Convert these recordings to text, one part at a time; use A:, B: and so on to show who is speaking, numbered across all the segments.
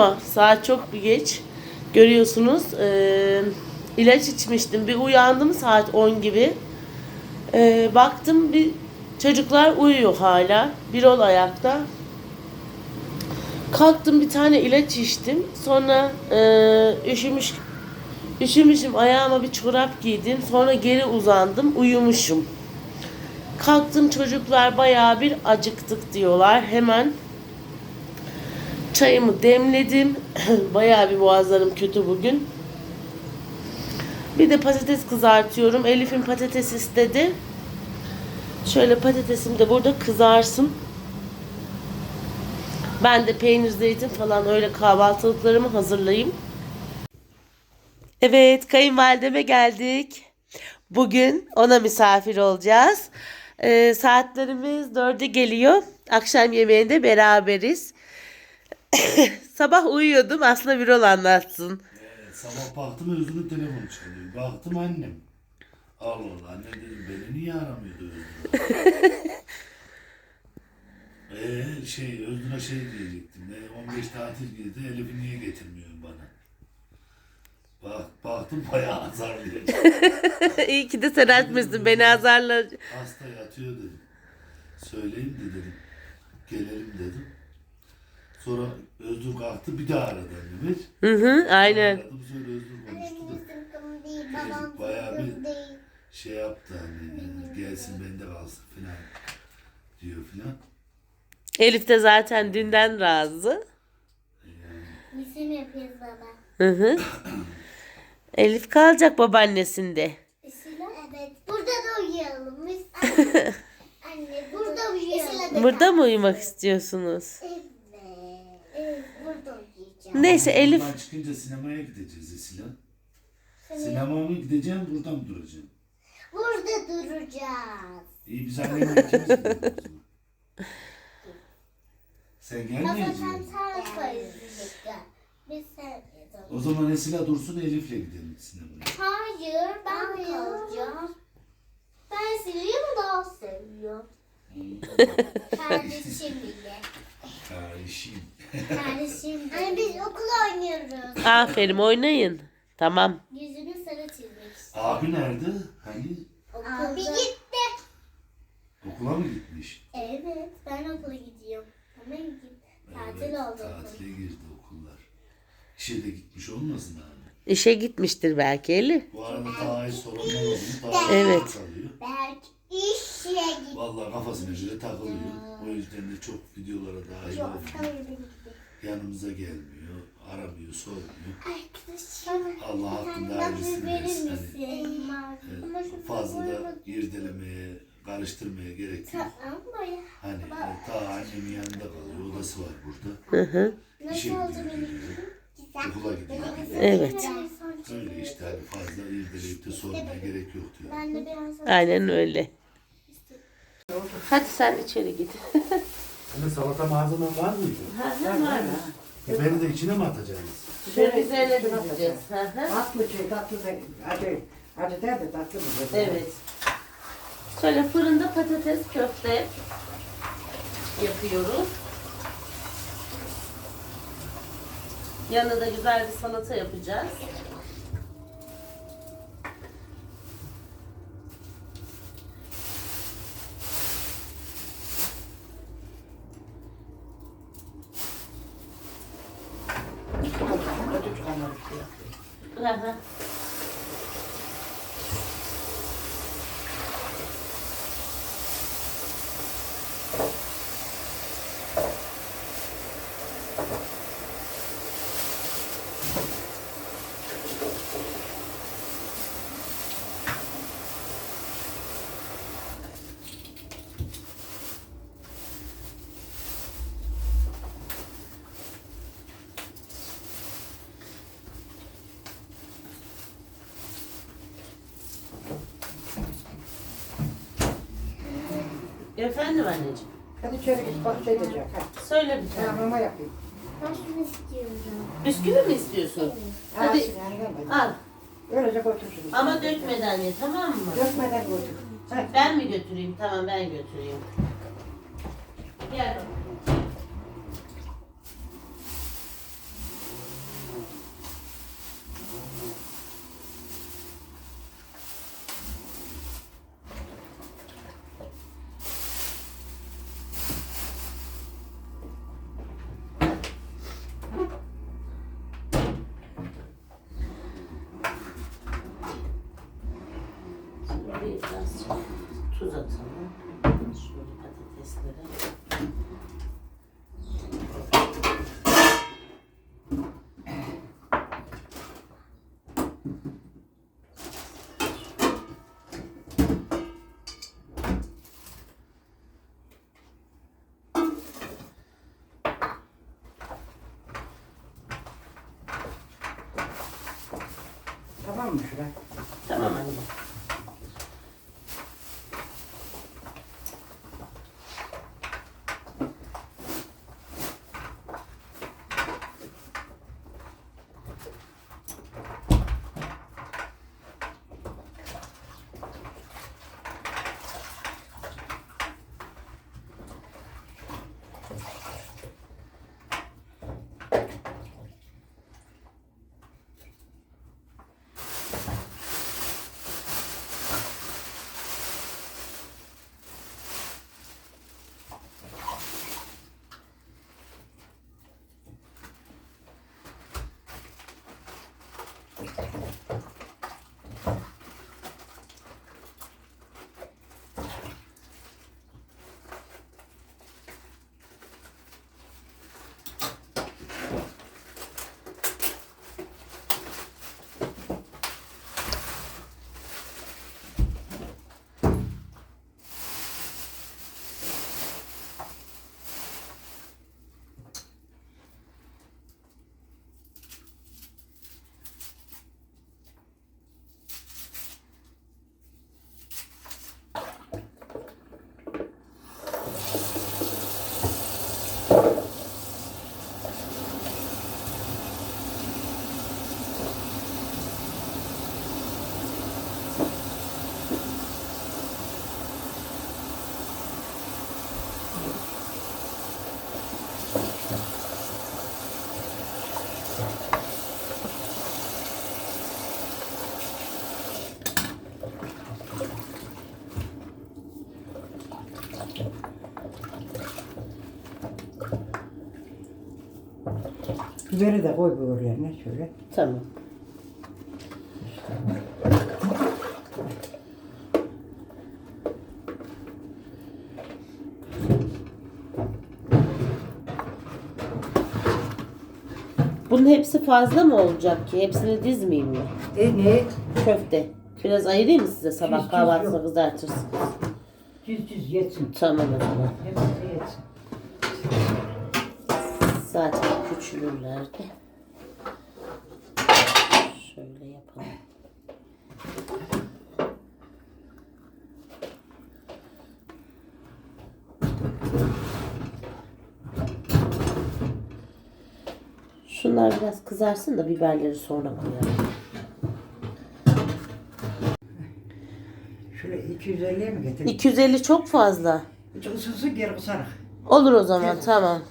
A: ama saat çok bir geç. Görüyorsunuz. Ee, ilaç içmiştim. Bir uyandım saat 10 gibi. Ee, baktım bir çocuklar uyuyor hala. Bir ol ayakta. Kalktım bir tane ilaç içtim. Sonra e, üşümüş üşümüşüm ayağıma bir çorap giydim. Sonra geri uzandım. Uyumuşum. Kalktım çocuklar bayağı bir acıktık diyorlar. Hemen çayımı demledim. bayağı bir boğazlarım kötü bugün. Bir de patates kızartıyorum. Elif'in patates istedi. Şöyle patatesim de burada kızarsın. Ben de peynir, zeytin falan öyle kahvaltılıklarımı hazırlayayım. Evet, kayınvalideme geldik. Bugün ona misafir olacağız. Ee, saatlerimiz dörde geliyor. Akşam yemeğinde beraberiz. Sabah uyuyordum. Aslında bir ol anlatsın.
B: Evet, sabah baktım Özgür'ün telefonu çalıyor. Baktım annem. Allah Allah anne dedim beni niye aramıyordu Özgür? Eee şey Özgür'e şey diyecektim. E, 15 tatil girdi Elif'i niye getirmiyorsun bana? Bak baktım bayağı azarlıyor.
A: İyi ki de sen açmışsın. Beni azarla.
B: Hasta yatıyor dedim. Söyleyeyim de dedim. Gelelim dedim. Sonra Özgür kalktı bir daha aradı annemi.
A: Hı hı, aynen.
B: Aradım sonra Özgür konuştu da.
C: Babam
B: Bayağı bir- şey yaptı hani e, gelsin bende kalsın filan diyor filan.
A: Elif de zaten dünden razı.
C: Biz mi yapıyoruz baba?
A: Hı hı. Elif kalacak babaannesinde.
C: Evet. Burada da uyuyalım. Biz anne, anne burada uyuyalım.
A: Burada mı uyumak istiyorsunuz?
C: Evet. Evet, burada uyuyacağım.
A: Neyse Elif
B: Buradan çıkınca sinemaya gideceğiz Esila. Sinemaya mı gideceğim buradan mı duracağım?
C: Burada duracağız.
B: İyi biz annemle ikimiz gidelim o zaman. Sen
C: Baba
B: gelmeyeceksin.
C: sen. Biz yazalım.
B: O zaman Esila dursun Elif'le gidelim sinemaya.
C: Hayır ben, kalacağım. Ben seviyorum daha seviyorum. Kardeşim bile.
B: Kardeşim.
C: Kardeşim bile. Anne biz okul oynuyoruz.
A: aferin oynayın. Tamam.
C: Yüzünü sarı çizmek istiyorum.
B: Abi nerede? Hani
C: Abi gitti.
B: okula mı gitmiş?
C: Evet ben okula gidiyorum. Ama git. Tatil
B: Evet,
C: oldu okul.
B: Tatile girdi okullar. İşe de gitmiş olmasın abi.
A: İşe gitmiştir belki Elif.
B: Bu arada daha iyi sorunlar oluyor. Daha
A: Evet.
B: kalıyor.
C: Belki işe gitti.
B: Vallahi kafasına göre takılıyor. O yüzden de çok videolara dahil olmuyor. Yanımıza gelmiyor, aramıyor, sormuyor.
C: Arkadaşım.
B: Allah hakkında hayırlısını versin. Hani, e, fazla da irdelemeye, karıştırmaya gerek yok.
C: Ama ya.
B: Hani e, ta annemin yanında kalıyor, odası var burada.
A: Hı hı.
B: İşe
C: Nasıl oldu
B: gidiyor,
C: benim?
B: geliyor. Okula gidiyor.
A: Evet.
B: Öyle işte hani fazla irdeleyip de sormaya gerek yok diyor.
C: Ben de biraz
A: Aynen öyle. Hadi sen içeri git.
B: Hani salata malzemen var mıydı? E beni de içine mi atacaksınız?
A: Şöyle. Hı hı.
D: Tatlı şey, tatlı da acı. Acı der de tatlı mı?
A: Evet. Şöyle fırında patates köfte yapıyoruz. Yanına da güzel bir salata yapacağız.
D: Acı çıkanlar işte.
A: Hı hı. Efendim anneciğim.
D: Hadi içeri git bak şey diyecek.
A: Söyle bir
D: Ben
A: tane.
D: mama yapayım.
C: Ben şunu istiyorum.
A: Bisküvi mi istiyorsun? Hadi.
D: Hadi.
A: Al.
D: Öylece götürsün.
A: Ama dökmeden ye tamam mı?
D: Dökmeden götür.
A: Ben mi götüreyim? Tamam ben götüreyim. Gel bakalım. Zaman. Şöyle patatesleri.
D: Tamam mı şuraya?
A: Thank you.
D: Biberi de koy bu yerine şöyle.
A: Tamam. Bunun hepsi fazla mı olacak ki? Hepsini dizmeyeyim mi?
D: E ne?
A: Köfte. Biraz ayırayım mı size sabah
D: çiz,
A: kahvaltısında
D: yok.
A: kızartırsın?
D: Çiz çiz yetsin.
A: Tamam o zaman.
D: Hepsi yetsin.
A: Zaten küçülürlerdi. Şöyle yapalım. Şunlar biraz kızarsın da biberleri sonra koyalım.
D: Şöyle 250'ye mi getirin?
A: 250 çok fazla.
D: Hiç ısınsın geri kısarak.
A: Olur o zaman tamam.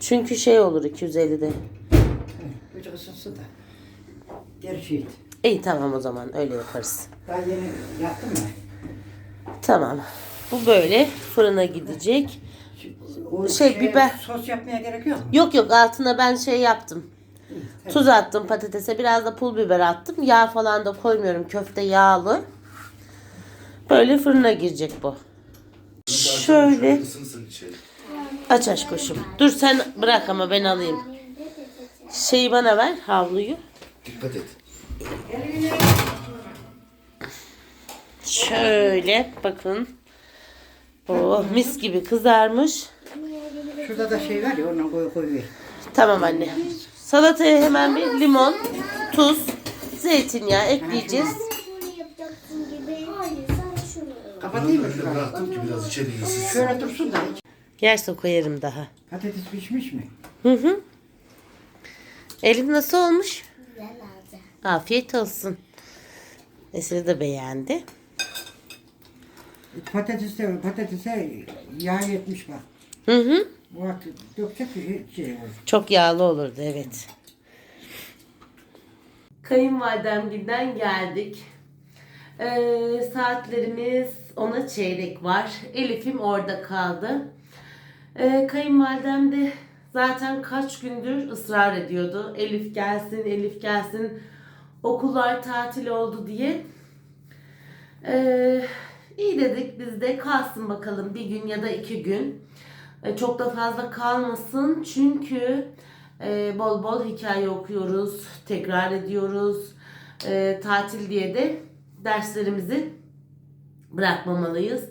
A: Çünkü şey olur 250'de.
D: Hiç ısınsın da. Geri et.
A: İyi tamam o zaman öyle yaparız.
D: Daha yeni yaptım ya.
A: Tamam. Bu böyle fırına gidecek.
D: O
A: Şey, biber.
D: Sos yapmaya gerek yok mu?
A: Yok yok altına ben şey yaptım.
D: Tamam.
A: Tuz attım patatese biraz da pul biber attım. Yağ falan da koymuyorum. Köfte yağlı. Böyle fırına girecek bu. Şöyle
B: Isınsın içeri.
A: Aç aç koşum. Dur sen bırak ama ben alayım. Şeyi bana ver havluyu.
B: Dikkat et.
A: Şöyle bakın. Oh mis gibi kızarmış.
D: Şurada da şey var ya ondan koy koy ver.
A: Tamam anne. Salataya hemen bir limon, tuz, zeytinyağı ekleyeceğiz.
C: Bunu yapacaksın gibi. Hayır sen şunu.
D: Kapatayım mı şurayı?
B: bıraktım ki biraz içeri.
D: Şöyle dursun da.
A: Yerse koyarım daha.
D: Patates pişmiş mi?
A: Hı hı. Elim nasıl olmuş?
C: Güzel aldı.
A: Afiyet olsun. Esra da beğendi.
D: Patatese, patatese yağ yetmiş bak.
A: Hı hı.
D: Bu vakit dökecek bir şey olur.
A: Çok yağlı olurdu evet. Kayınvalidemgilden geldik. Ee, saatlerimiz ona çeyrek var. Elif'im orada kaldı. Ee, kayınvalidem de zaten kaç gündür ısrar ediyordu. Elif gelsin, Elif gelsin. Okullar tatil oldu diye. Ee, İyi dedik biz de kalsın bakalım bir gün ya da iki gün. E, Çok da fazla kalmasın çünkü e, bol bol hikaye okuyoruz, tekrar ediyoruz. E, tatil diye de derslerimizi bırakmamalıyız.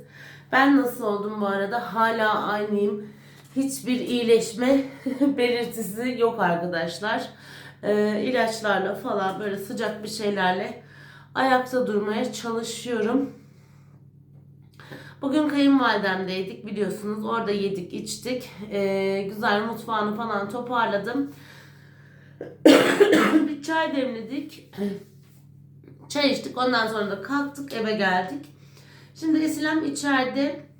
A: Ben nasıl oldum bu arada? Hala aynıyım. Hiçbir iyileşme belirtisi yok arkadaşlar. E, ilaçlarla falan böyle sıcak bir şeylerle ayakta durmaya çalışıyorum. Bugün kayınvalidemdeydik biliyorsunuz. Orada yedik içtik. Ee, güzel mutfağını falan toparladım. bir çay demledik. Çay içtik. Ondan sonra da kalktık eve geldik. Şimdi Esilem içeride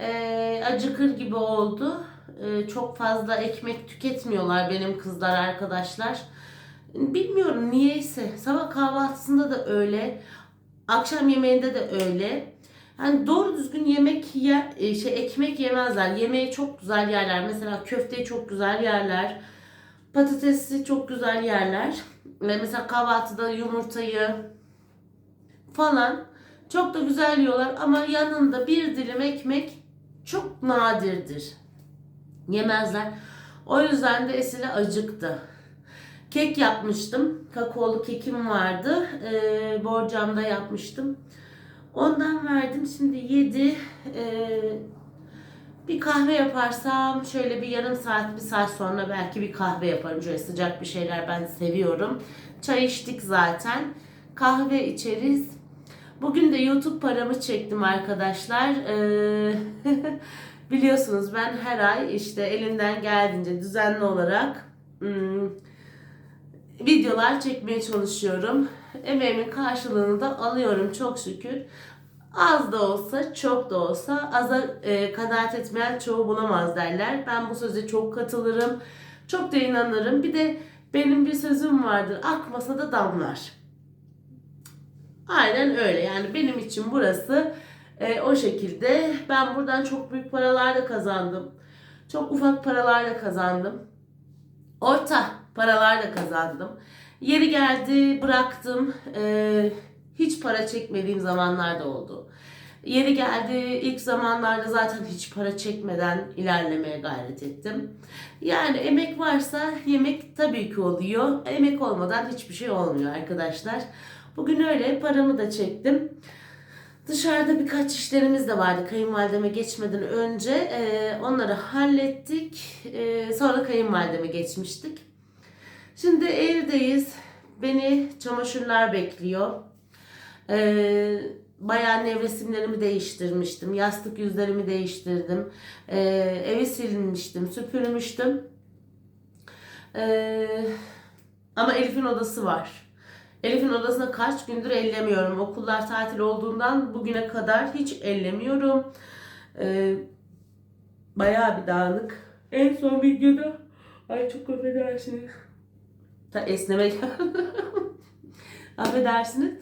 A: ee, acıkır gibi oldu. Ee, çok fazla ekmek tüketmiyorlar benim kızlar arkadaşlar. Bilmiyorum niyeyse. Sabah kahvaltısında da öyle. Akşam yemeğinde de öyle. Yani doğru düzgün yemek yer, e, şey ekmek yemezler. Yemeği çok güzel yerler. Mesela köfteyi çok güzel yerler. Patatesi çok güzel yerler. Ve mesela kahvaltıda yumurtayı falan çok da güzel yiyorlar ama yanında bir dilim ekmek çok nadirdir. Yemezler. O yüzden de Esile acıktı. Kek yapmıştım. Kakaolu kekim vardı. Ee, borcamda yapmıştım. Ondan verdim. Şimdi yedi. Ee, bir kahve yaparsam şöyle bir yarım saat, bir saat sonra belki bir kahve yaparım. Şöyle sıcak bir şeyler ben seviyorum. Çay içtik zaten. Kahve içeriz. Bugün de YouTube paramı çektim arkadaşlar. Ee, biliyorsunuz ben her ay işte elimden geldiğince düzenli olarak hmm, videolar çekmeye çalışıyorum. Emeğimin karşılığını da alıyorum çok şükür. Az da olsa, çok da olsa aza e, kanaat etmeyen çoğu bulamaz derler. Ben bu söze çok katılırım. Çok da inanırım. Bir de benim bir sözüm vardır. Akmasa da damlar. Aynen öyle. Yani benim için burası e, o şekilde. Ben buradan çok büyük paralar da kazandım. Çok ufak paralar da kazandım. Orta paralar da kazandım. Yeri geldi bıraktım. Ee, hiç para çekmediğim zamanlar da oldu. Yeri geldi ilk zamanlarda zaten hiç para çekmeden ilerlemeye gayret ettim. Yani emek varsa yemek tabii ki oluyor. Emek olmadan hiçbir şey olmuyor arkadaşlar. Bugün öyle paramı da çektim. Dışarıda birkaç işlerimiz de vardı kayınvalideme geçmeden önce. Ee, onları hallettik. Ee, sonra kayınvalideme geçmiştik. Şimdi evdeyiz. Beni çamaşırlar bekliyor. Ee, bayağı nevresimlerimi değiştirmiştim. Yastık yüzlerimi değiştirdim. Ee, evi silmiştim, süpürmüştüm. Ee, ama Elif'in odası var. Elif'in odasına kaç gündür ellemiyorum. Okullar tatil olduğundan bugüne kadar hiç ellemiyorum. Ee, bayağı bir dağınık. En son videoda ay çok affedersiniz. Ta esnemek. affedersiniz.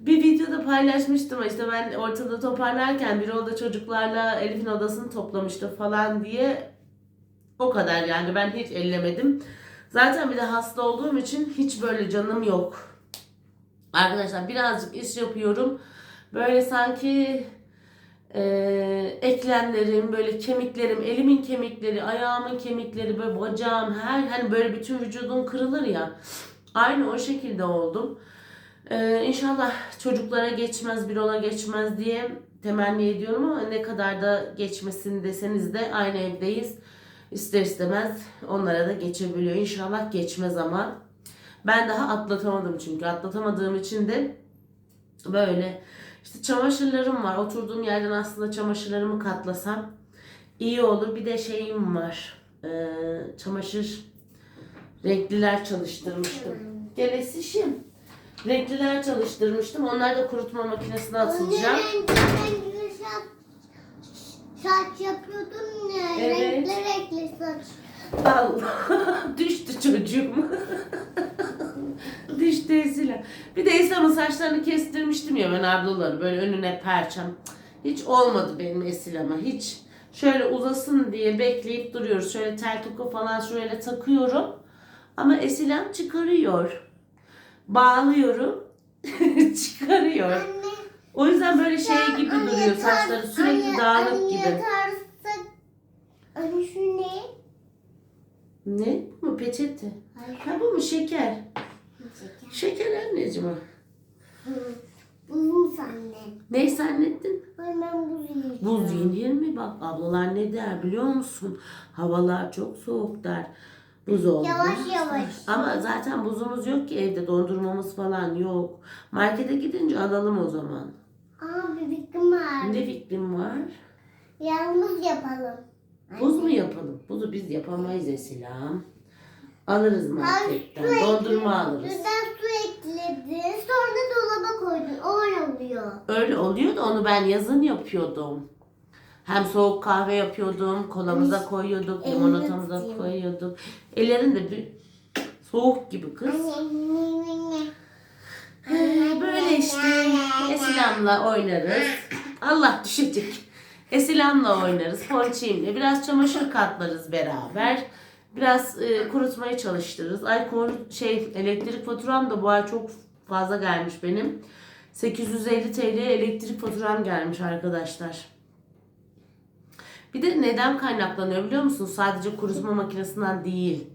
A: Bir videoda paylaşmıştım işte ben ortada toparlarken biri oda çocuklarla Elif'in odasını toplamıştı falan diye. O kadar yani ben hiç ellemedim. Zaten bir de hasta olduğum için hiç böyle canım yok. Arkadaşlar birazcık iş yapıyorum. Böyle sanki e, eklemlerim, böyle kemiklerim, elimin kemikleri, ayağımın kemikleri, böyle bacağım, her hani böyle bütün vücudum kırılır ya. Aynı o şekilde oldum. E, inşallah çocuklara geçmez, bir ona geçmez diye temenni ediyorum ama ne kadar da geçmesin deseniz de aynı evdeyiz. İster istemez onlara da geçebiliyor. İnşallah geçmez ama. Ben daha atlatamadım çünkü. Atlatamadığım için de böyle işte çamaşırlarım var. Oturduğum yerden aslında çamaşırlarımı katlasam iyi olur. Bir de şeyim var. Ee, çamaşır renkliler çalıştırmıştım. Gel Esişim. Renkliler çalıştırmıştım. Onları da kurutma makinesine
C: renkli saç, saç yapıyordun ya.
A: Evet.
C: Renkli renkli saç.
A: Allah düştü çocuğum. düştü Esila. Bir de Esila'nın saçlarını kestirmiştim ya ben ablaları böyle önüne perçem. Hiç olmadı benim Esila'ma hiç. Şöyle uzasın diye bekleyip duruyoruz. Şöyle tel toka falan şöyle takıyorum. Ama Esila'm çıkarıyor. Bağlıyorum. çıkarıyor.
C: Anne
A: O yüzden böyle şey
C: Ya,
A: gibi
C: anne,
A: duruyor. Saçları sürekli
C: anne,
A: dağınık
C: anne,
A: gibi.
C: yatarsak- Anne şu ne?
A: Ne? Bu mu peçete?
C: Hayır.
A: Ha bu mu şeker? Şeker anneciğim o.
C: Buzum anne.
A: Ne zannettin?
C: Hemen buz yiyeceğim.
A: Buz yenir mi? Bak ablalar ne der biliyor musun? Havalar çok soğuk der. Buz olmaz.
C: Yavaş yavaş.
A: Ama zaten buzumuz yok ki evde dondurmamız falan yok. Markete gidince alalım o zaman.
C: Aa bir fikrim var.
A: Ne fikrim var?
C: Yalnız yapalım.
A: Buz mu yapalım? Buzu biz yapamayız Esilam. Alırız marketten.
C: su
A: Dondurma alırız.
C: Birden su ekledin. Sonra dolaba koydun. O oluyor.
A: Öyle oluyor da onu ben yazın yapıyordum. Hem soğuk kahve yapıyordum, kolamıza koyuyorduk,
C: elini
A: limonatamıza
C: tutayım.
A: koyuyorduk. Ellerin de bir soğuk gibi kız. Ee, Böyle işte Esilam'la oynarız. Allah düşecek. Esilam'la oynarız. Ponçiğimle. Biraz çamaşır katlarız beraber. Biraz e, kurutmaya çalıştırırız. Ay şey elektrik faturam da bu ay çok fazla gelmiş benim. 850 TL elektrik faturam gelmiş arkadaşlar. Bir de neden kaynaklanıyor biliyor musun? Sadece kurutma makinesinden değil.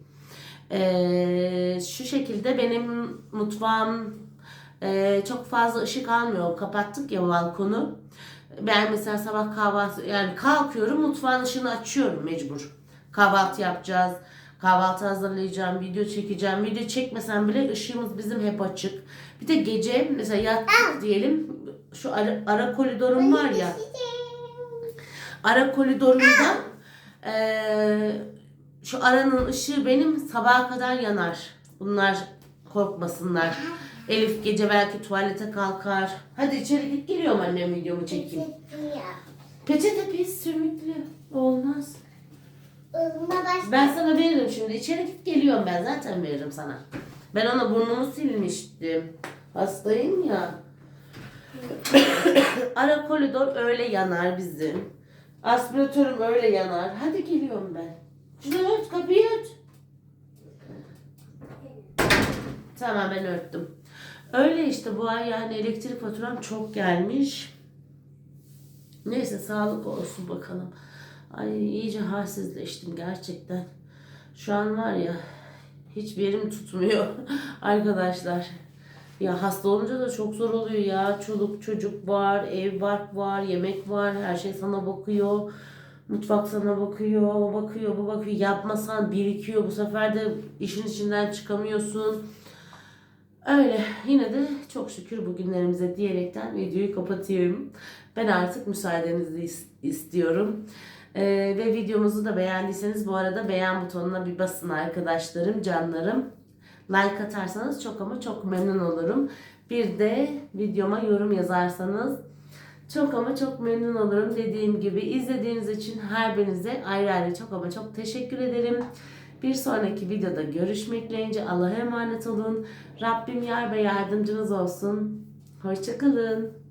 A: Ee, şu şekilde benim mutfağım e, çok fazla ışık almıyor. Kapattık ya balkonu. Ben mesela sabah kahvaltı yani kalkıyorum mutfağın ışığını açıyorum mecbur. Kahvaltı yapacağız. Kahvaltı hazırlayacağım, video çekeceğim. Video çekmesem bile ışığımız bizim hep açık. Bir de gece mesela yattık diyelim. Şu ara, ara koridorum var ya. Ara koridorunda eee, şu aranın ışığı benim sabaha kadar yanar. Bunlar korkmasınlar. Elif gece belki tuvalete kalkar. Hadi içeri git geliyorum annem videomu çekeyim. Peçete pis sürmüklü. Olmaz. Ben sana veririm şimdi. İçeri git geliyorum ben. Zaten veririm sana. Ben ona burnumu silmiştim. Hastayım ya. Ara koridor öyle yanar bizim. Aspiratörüm öyle yanar. Hadi geliyorum ben. Şunu ört kapıyı ört. Tamam ben örttüm. Öyle işte bu ay yani elektrik faturam çok gelmiş. Neyse sağlık olsun bakalım. Ay iyice halsizleştim gerçekten. Şu an var ya hiçbir yerim tutmuyor arkadaşlar. Ya hasta olunca da çok zor oluyor ya. Çoluk çocuk var, ev bark var, yemek var, her şey sana bakıyor. Mutfak sana bakıyor, o bakıyor, bu bakıyor. Yapmasan birikiyor. Bu sefer de işin içinden çıkamıyorsun. Öyle. Yine de çok şükür bugünlerimize diyerekten videoyu kapatıyorum. Ben artık müsaadenizi is- istiyorum. Ee, ve videomuzu da beğendiyseniz bu arada beğen butonuna bir basın arkadaşlarım, canlarım. Like atarsanız çok ama çok memnun olurum. Bir de videoma yorum yazarsanız çok ama çok memnun olurum. Dediğim gibi izlediğiniz için her birinize ayrı ayrı çok ama çok teşekkür ederim. Bir sonraki videoda görüşmek dileğince Allah'a emanet olun. Rabbim yar ve yardımcınız olsun. Hoşçakalın.